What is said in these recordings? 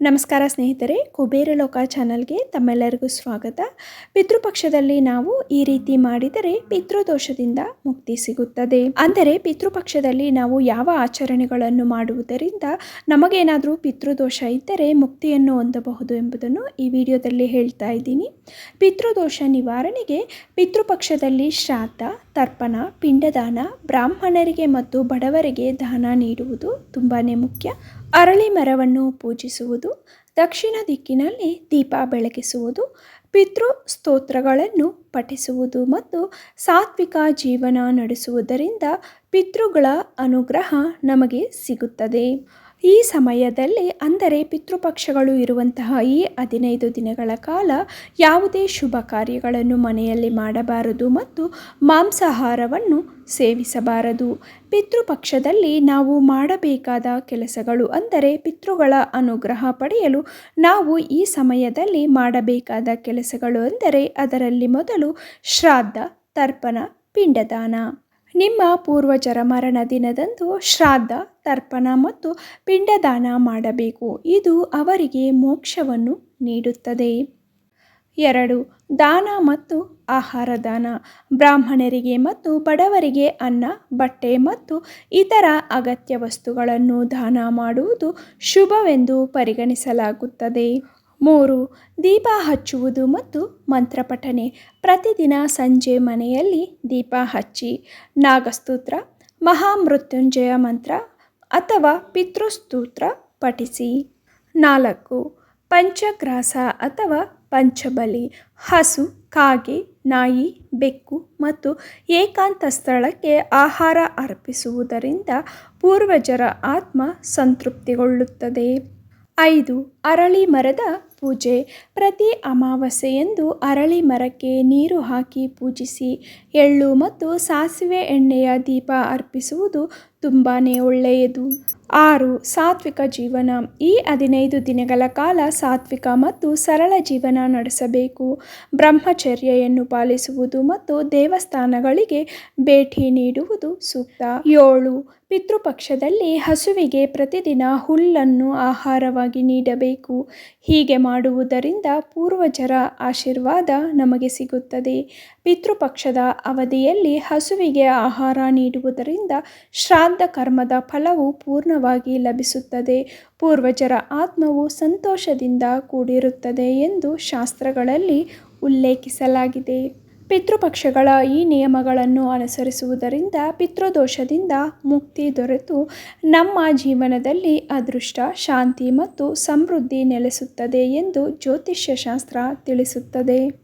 ನಮಸ್ಕಾರ ಸ್ನೇಹಿತರೆ, ಕುಬೇರ ಲೋಕ ಚಾನಲ್ಗೆ ತಮ್ಮೆಲ್ಲರಿಗೂ ಸ್ವಾಗತ. ಪಿತೃಪಕ್ಷದಲ್ಲಿ ನಾವು ಈ ರೀತಿ ಮಾಡಿದರೆ ಪಿತೃದೋಷದಿಂದ ಮುಕ್ತಿ ಸಿಗುತ್ತದೆ. ಅಂದರೆ ಪಿತೃಪಕ್ಷದಲ್ಲಿ ನಾವು ಯಾವ ಆಚರಣೆಗಳನ್ನು ಮಾಡುವುದರಿಂದ ನಮಗೇನಾದರೂ ಪಿತೃದೋಷ ಇದ್ದರೆ ಮುಕ್ತಿಯನ್ನು ಹೊಂದಬಹುದು ಎಂಬುದನ್ನು ಈ ವಿಡಿಯೋದಲ್ಲಿ ಹೇಳ್ತಾ ಇದ್ದೀನಿ. ಪಿತೃದೋಷ ನಿವಾರಣೆಗೆ ಪಿತೃಪಕ್ಷದಲ್ಲಿ ಶ್ರಾದ್ದ, ತರ್ಪಣ, ಪಿಂಡದಾನ, ಬ್ರಾಹ್ಮಣರಿಗೆ ಮತ್ತು ಬಡವರಿಗೆ ದಾನ ನೀಡುವುದು ತುಂಬಾ ಮುಖ್ಯ. ಅರಳಿ ಮರವನ್ನು ಪೂಜಿಸುವುದು, ದಕ್ಷಿಣ ದಿಕ್ಕಿನಲ್ಲಿ ದೀಪ ಬೆಳಗಿಸುವುದು, ಪಿತೃ ಸ್ತೋತ್ರಗಳನ್ನು ಪಠಿಸುವುದು ಮತ್ತು ಸಾತ್ವಿಕ ಜೀವನ ನಡೆಸುವುದರಿಂದ ಪಿತೃಗಳ ಅನುಗ್ರಹ ನಮಗೆ ಸಿಗುತ್ತದೆ. ಈ ಸಮಯದಲ್ಲಿ ಅಂದರೆ ಪಿತೃಪಕ್ಷಗಳು ಇರುವಂತಹ ಈ ಹದಿನೈದು ದಿನಗಳ ಕಾಲ ಯಾವುದೇ ಶುಭ ಕಾರ್ಯಗಳನ್ನು ಮನೆಯಲ್ಲಿ ಮಾಡಬಾರದು ಮತ್ತು ಮಾಂಸಾಹಾರವನ್ನು ಸೇವಿಸಬಾರದು. ಪಿತೃಪಕ್ಷದಲ್ಲಿ ನಾವು ಮಾಡಬೇಕಾದ ಕೆಲಸಗಳು ಅಂದರೆ ಪಿತೃಗಳ ಅನುಗ್ರಹ ಪಡೆಯಲು ನಾವು ಈ ಸಮಯದಲ್ಲಿ ಮಾಡಬೇಕಾದ ಕೆಲಸಗಳು ಅಂದರೆ ಅದರಲ್ಲಿ ಮೊದಲು ಶ್ರಾದ್ದ, ತರ್ಪಣ, ಪಿಂಡದಾನ. ನಿಮ್ಮ ಪೂರ್ವಜರ ಮರಣ ದಿನದಂದು ಶ್ರಾದ್ದ ತರ್ಪಣ ಮತ್ತು ಪಿಂಡದಾನ ಮಾಡಬೇಕು. ಇದು ಅವರಿಗೆ ಮೋಕ್ಷವನ್ನು ನೀಡುತ್ತದೆ. ಎರಡು, ದಾನ ಮತ್ತು ಆಹಾರ ದಾನ ಬ್ರಾಹ್ಮಣರಿಗೆ ಮತ್ತು ಬಡವರಿಗೆ ಅನ್ನ, ಬಟ್ಟೆ ಮತ್ತು ಇತರ ಅಗತ್ಯ ವಸ್ತುಗಳನ್ನು ದಾನ ಮಾಡುವುದು ಶುಭವೆಂದು ಪರಿಗಣಿಸಲಾಗುತ್ತದೆ. ಮೂರು, ದೀಪ ಹಚ್ಚುವುದು ಮತ್ತು ಮಂತ್ರಪಠನೆ. ಪ್ರತಿದಿನ ಸಂಜೆ ಮನೆಯಲ್ಲಿ ದೀಪ ಹಚ್ಚಿ. ನಾಗಸ್ತೂತ್ರ, ಮಹಾಮೃತ್ಯುಂಜಯ ಮಂತ್ರ ಅಥವಾ ಪಿತೃಸ್ತೂತ್ರ ಪಠಿಸಿ. ನಾಲ್ಕು, ಪಂಚಗ್ರಾಸ ಅಥವಾ ಪಂಚಬಲಿ, ಹಸು, ಕಾಗೆ, ನಾಯಿ, ಬೆಕ್ಕು ಮತ್ತು ಏಕಾಂತ ಸ್ಥಳಕ್ಕೆ ಆಹಾರ ಅರ್ಪಿಸುವುದರಿಂದ ಪೂರ್ವಜರ ಆತ್ಮ ಸಂತೃಪ್ತಿಗೊಳ್ಳುತ್ತದೆ. ಐದು, ಅರಳಿ ಮರದ ಪೂಜೆ. ಪ್ರತಿ ಅಮಾವಾಸ್ಯೆಯಂದು ಅರಳಿ ಮರಕ್ಕೆ ನೀರು ಹಾಕಿ ಪೂಜಿಸಿ, ಎಳ್ಳು ಮತ್ತು ಸಾಸಿವೆ ಎಣ್ಣೆಯ ದೀಪ ಅರ್ಪಿಸುವುದು ತುಂಬಾ ಒಳ್ಳೆಯದು. ಆರು, ಸಾತ್ವಿಕ ಜೀವನ. ಈ ಹದಿನೈದು ದಿನಗಳ ಕಾಲ ಸಾತ್ವಿಕ ಮತ್ತು ಸರಳ ಜೀವನ ನಡೆಸಬೇಕು. ಬ್ರಹ್ಮಚರ್ಯೆಯನ್ನು ಪಾಲಿಸುವುದು ಮತ್ತು ದೇವಸ್ಥಾನಗಳಿಗೆ ಭೇಟಿ ನೀಡುವುದು ಸೂಕ್ತ. ಏಳು, ಪಿತೃಪಕ್ಷದಲ್ಲಿ ಹಸುವಿಗೆ ಪ್ರತಿದಿನ ಹುಲ್ಲನ್ನು ಆಹಾರವಾಗಿ ನೀಡಬೇಕು. ಹೀಗೆ ಮಾಡುವುದರಿಂದ ಪೂರ್ವಜರ ಆಶೀರ್ವಾದ ನಮಗೆ ಸಿಗುತ್ತದೆ. ಪಿತೃಪಕ್ಷದ ಅವಧಿಯಲ್ಲಿ ಹಸುವಿಗೆ ಆಹಾರ ನೀಡುವುದರಿಂದ ಶ್ರಾದ್ದ ಕರ್ಮದ ಫಲವು ಪೂರ್ಣವಾಗಿ ಲಭಿಸುತ್ತದೆ. ಪೂರ್ವಜರ ಆತ್ಮವು ಸಂತೋಷದಿಂದ ಕೂಡಿರುತ್ತದೆ ಎಂದು ಶಾಸ್ತ್ರಗಳಲ್ಲಿ ಉಲ್ಲೇಖಿಸಲಾಗಿದೆ. ಪಿತೃಪಕ್ಷಗಳ ಈ ನಿಯಮಗಳನ್ನು ಅನುಸರಿಸುವುದರಿಂದ ಪಿತೃದೋಷದಿಂದ ಮುಕ್ತಿ ದೊರೆತು. ನಮ್ಮ ಜೀವನದಲ್ಲಿ ಅದೃಷ್ಟ, ಶಾಂತಿ ಮತ್ತು ಸಮೃದ್ಧಿ ನೆಲೆಸುತ್ತದೆ ಎಂದು ಜ್ಯೋತಿಷ್ಯಶಾಸ್ತ್ರ ತಿಳಿಸುತ್ತದೆ.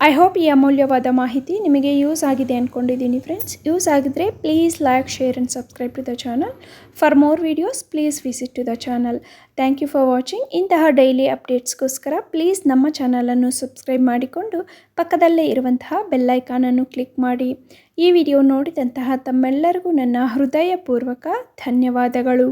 ಐ ಹೋಪ್ ಈ ಅಮೂಲ್ಯವಾದ ಮಾಹಿತಿ ನಿಮಗೆ ಯೂಸ್ ಆಗಿದೆ ಅಂದ್ಕೊಂಡಿದ್ದೀನಿ ಫ್ರೆಂಡ್ಸ್ ಯೂಸ್ ಆಗಿದ್ರೆ please like share and subscribe to the channel for more videos please visit to the channel thank you for watching ಇಂತಹ ಡೈಲಿ ಅಪ್ಡೇಟ್ಸ್ಗೋಸ್ಕರ ಪ್ಲೀಸ್ ನಮ್ಮ ಚಾನಲನ್ನು ಸಬ್ಸ್ಕ್ರೈಬ್ ಮಾಡಿಕೊಂಡು ಪಕ್ಕದಲ್ಲೇ ಇರುವಂತಹ ಬೆಲ್ಲೈಕಾನನ್ನು ಕ್ಲಿಕ್ ಮಾಡಿ. ಈ ವಿಡಿಯೋ ನೋಡಿದಂತಹ ತಮ್ಮೆಲ್ಲರಿಗೂ ನನ್ನ ಹೃದಯಪೂರ್ವಕ ಧನ್ಯವಾದಗಳು.